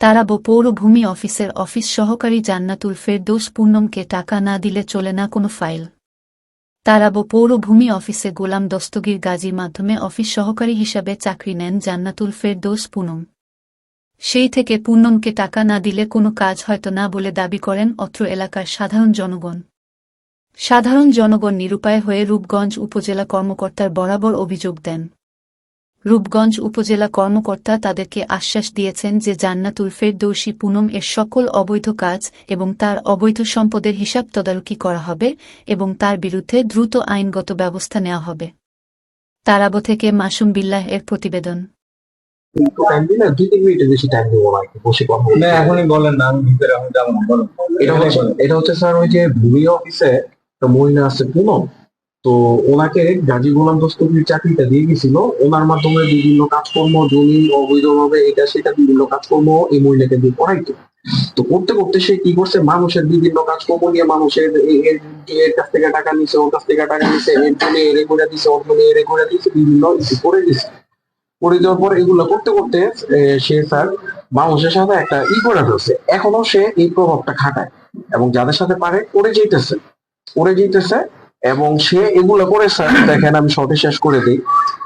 তারাবো পৌরভূমি অফিসের অফিস সহকারী জান্নাতুল ফেরদৌস পূর্ণমকে টাকা না দিলে চলে না কোনো ফাইল। তারাবো পৌরভূমি অফিসে গোলাম দস্তগীর গাজীর মাধ্যমে অফিস সহকারী হিসাবে চাকরি নেন জান্নাতুল ফেরদৌস পুনম সেই থেকে পূর্ণমকে টাকা না দিলে কোনো কাজ হয়তো না বলে দাবি করেন অত্র এলাকার সাধারণ জনগণ। সাধারণ জনগণ নিরুপায় হয়ে রূপগঞ্জ উপজেলা কর্মকর্তার বরাবর অভিযোগ দেন। রূপগঞ্জ উপজেলা কর্মকর্তা তাদেরকে আশ্বাস দিয়েছেন যে জান্নাত জান্নাতুল ফেরদৌসী পুনম এর সকল অবৈধ কাজ এবং তার অবৈধ সম্পদের হিসাব তদারকি করা হবে এবং তার বিরুদ্ধে দ্রুত আইনগত ব্যবস্থা নেওয়া হবে। তারাবো থেকে মাসুম বিল্লাহ এর প্রতিবেদন। এখনই বলেন না আমি ভিতরে আমি এটা হচ্ছে স্যার ওই যে ভূমি অফিসে মহিলা আছে পুনম। তো ওনাকে গাজী গোলাম দস্তগীর চাকরিটা দিয়ে গেছিল। ওনার মাধ্যমে বিভিন্ন কাজকর্ম, জমি, অবৈধভাবে এটা সেটা বিভিন্ন কাজকর্ম এই মহিলাকে দিয়ে করাইতো। তো করতে করতে সে কি করছে? মানুষের বিভিন্ন কাজকর্ম নিয়ে মানুষের এর কাছ থেকে টাকা নিছে, ওর কাছ থেকে টাকা নিছে, এর জন্য এরে করে দিছে, ওর জন্য এরে করে দিছে, বিভিন্ন কিছু করে দিছে। করে দেওয়ার পর এগুলো করতে করতে সে স্যার মানুষের সাথে একটা ই করে ফেলছে। এখনও সে এই প্রভাবটা খাটায় এবং যাদের সাথে পারে, করে যেতেছে। করে যেতেছে এবং সে এগুলো করে, স্যার, দেখেন আমি শর্টে শেষ করে দিই।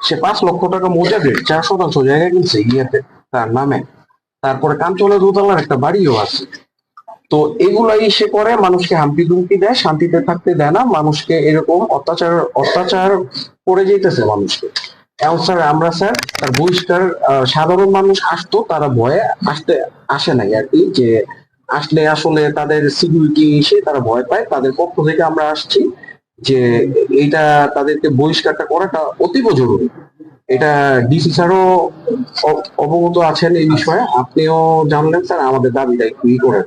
সে পাঁচ লক্ষ টাকা মোজাদের চার শতাংশ জায়গা কিনছে ইয়েতে তার নামে। তারপরে কাঞ্চলে দোতলার একটা বাড়িও আছে। তো এগুলাই সে করে, মানুষকে হাম্পি দুমকি দেয়, শান্তিতে থাকতে দেয় না, মানুষকে এরকম অত্যাচার অত্যাচার করে যেতেছে মানুষকে। এখন স্যার, আমরা, স্যার, তার বহিষ্কার সাধারণ মানুষ আসতো, তারা ভয়ে আসতে আসে নাই আর কি, যে আসলে আসলে তাদের সিকিউরিটি এসে তারা ভয় পায়, তাদের পক্ষ থেকে আমরা আসছি। যে এইটা তাদেরকে বহিষ্কারটা করাটা অতীব জরুরি। এটা ডিসি স্যারও অবগত আছেন এই বিষয়ে। আপনিও জানলেন স্যার, আমাদের দাবিটা একটু ই করেন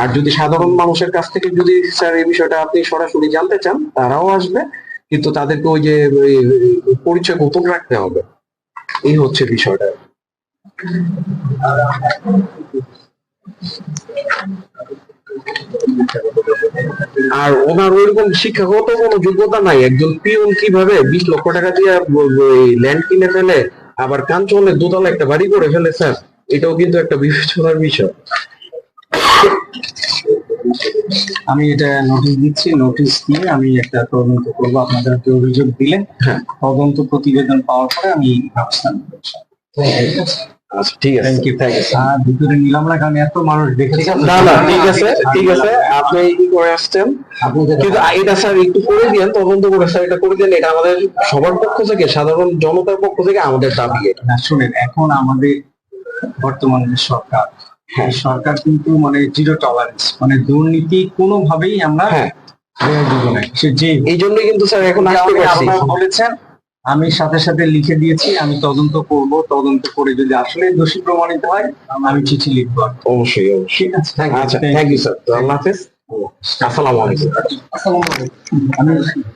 আর যদি সাধারণ মানুষের কাছ থেকে যদি স্যার এই বিষয়টা আপনি সরাসরি জানতে চান, তারাও আসবে। কিন্তু তাদেরকে ওই যে পরিচয় গোপন রাখতে হবে। এই হচ্ছে বিষয়টা। আর ওনার ওইরকম শিক্ষাগত কোনো যোগ্যতা নাই। একজন পিয়ন কীভাবে বিশ লক্ষ টাকা দিয়ে ল্যান্ড কিনে ফেলে আবার কাঞ্চলে দোতলা একটা বাড়ি করে ফেলে স্যার? এটাও কিন্তু একটা বিবেচনার বিষয়। আমি এটা নোটিশ দিচ্ছি নোটিশ দিয়ে আমি একটা তদন্ত করব আপনাদেরকে অভিযোগ দিলে। হ্যাঁ। তদন্ত প্রতিবেদন পাওয়ার পরে আমি ব্যবস্থা নেব আচ্ছা ঠিক আছে। থ্যাংক ইউ থ্যাংক ইউ আর ভিতরে নিলাম না কারণ এত মানুষ দেখেছে না না ঠিক আছে ঠিক আছে আপনি কি করে আসছেন? কিন্তু এটা স্যার একটু করে দিয়েন তদন্ত করে স্যার এটা করে দেন এটা আমাদের সবার পক্ষ থেকে সাধারণ জনতার পক্ষ থেকে আমাদের দাবি। না শুনেন এখন আমাদের বর্তমান যে সরকার হ্যাঁ। সরকার কিন্তু মানে জিরো টলারেন্স মানে দুর্নীতি কোনোভাবেই আমরা হ্যাঁ। এই জন্যই কিন্তু স্যার এখন আসতে পারছি। বলেছেন আমি সাথে সাথে লিখে দিয়েছি আমি তদন্ত করব তদন্ত করে যদি আসলে দোষী প্রমাণিত হয় আমি চিঠি লিখব। অবশ্যই অবশ্যই। আচ্ছা থ্যাংক ইউ স্যার আল্লাহ হাফেজ। আসসালামু আলাইকুম। আসসালামু আলাইকুম।